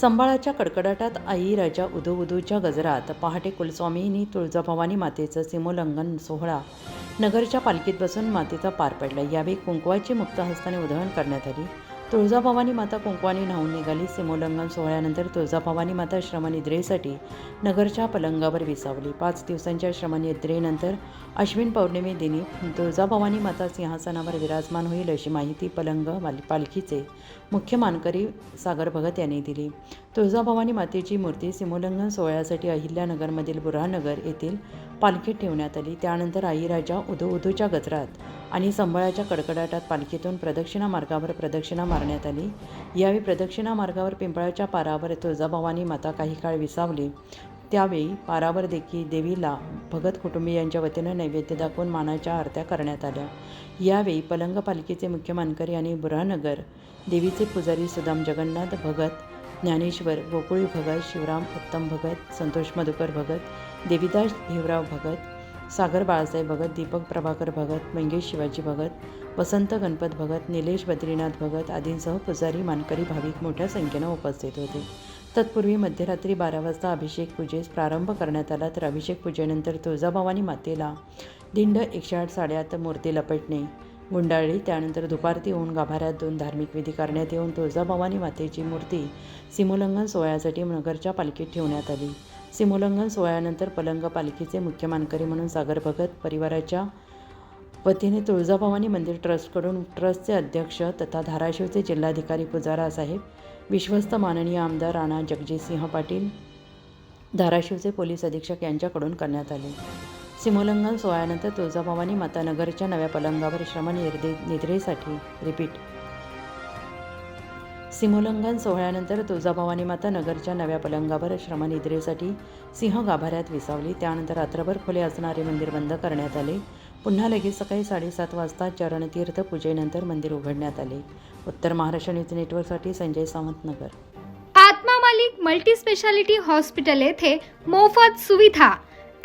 संबाळाच्या कडकडाटात आई राजा उदो गजरात पहाटे कुलस्वामींनी तुळजाभवानी मातेचं सीमोल्लंघन सोहळा. नगरच्या पालखीत बसून मातेचा पार पडला. यावेळी कुंकवाची मुक्त हस्ताने उधळण करण्यात आली. तुळजाभवानी माता कुंकवानी न्हावून निघाली. सीमोल्लंघन सोहळ्यानंतर तुळजाभवानी माता श्रमनिद्रेसाठी नगरच्या पलंगावर विसावली. पाच दिवसांच्या श्रमनिद्रेनंतर अश्विन पौर्णिमे दिनी तुळजाभवानी माता सिंहासनावर विराजमान होईल अशी माहिती पलंग वाल- पालखीचे मुख्य मानकरी सागर भगत यांनी दिली. तुळजाभवानी मातेची मूर्ती सीमोल्लंघन सोहळ्यासाठी अहिल्यानगरमधील बुरहानगर येथील पालखी ठेवण्यात आली. त्यानंतर आईराजा उधो उधोच्या गजरात आणि संबळाच्या कडकडाटात पालखीतून प्रदक्षिणा मार्गावर प्रदक्षिणा मारण्यात आली. यावेळी प्रदक्षिणा मार्गावर पिंपळाच्या पारावर तुळजाभवानी माता काही काळ विसावली. त्यावेळी पारावर देखील देवीला भगत कुटुंबियांच्या वतीनं नैवेद्य दाखवून मानाच्या आरत्या करण्यात आल्या. यावेळी पलंग पालखीचे मुख्य मानकरी आणि बुरहनगर देवीचे पुजारी सुदाम जगन्नाथ भगत ज्ञानेश्वर गोकुळी भगत शिवराम उत्तम भगत संतोष मधुकर भगत देवीदास भिवराव भगत सागर बाळासाहेब भगत दीपक प्रभाकर भगत मंगेश शिवाजी भगत वसंत गणपत भगत निलेश बद्रीनाथ भगत आदींसह पुजारी मानकरी भाविक मोठ्या संख्येनं उपस्थित होते. तत्पूर्वी मध्यरात्री बारा वाजता अभिषेक पूजेस प्रारंभ करण्यात आला तर अभिषेक पूजेनंतर तुळजाभवानी मातेला दिंड एकशे आठ साड्यात मूर्ती लपेटणे गुंडाळली. त्यानंतर दुपारती होऊन गाभाऱ्यात दोन धार्मिक विधी करण्यात येऊन तुळजाभवानी मातेची मूर्ती सीमोल्लंघन सोहळ्यासाठी नगरच्या पालखीत ठेवण्यात आली. सीमोल्लंघन सोहळ्यानंतर पलंग पालखीचे मुख्य मानकरी म्हणून सागर भगत परिवाराच्या वतीने तुळजाभवानी मंदिर ट्रस्टकडून ट्रस्टचे अध्यक्ष तथा धाराशिवचे जिल्हाधिकारी पुजारा साहेब विश्वस्त माननीय आमदार राणा जगजितसिंह पाटील धाराशिवचे पोलीस अधीक्षक यांच्याकडून करण्यात आले. सीमोल्लंघन सोहळ्यानंतर तुळजाभवानी माता नगरच्या नव्या पलंगावर श्रमनिर्दे निद्रेसाठी रिपीट सीमोल्लंघन सोहळ्यानंतर तुळजाभवानी माता नगरच्या नव्या पलंगावर श्रमनिद्रेसाठी सिंह गाभाऱ्यात विसावली. त्यानंतर रात्रभर खुले असणारे मंदिर बंद करण्यात आले. पुन्हा लगेच सकाळी साडेसात वाजता चरणतीर्थ पूजेनंतर मंदिर उघडण्यात आले. उत्तर महाराष्ट्र न्यूज नेटवर्कसाठी Sanjay Sawant Nagar. Atma Malik multi speciality hospital येथे मोफत सुविधा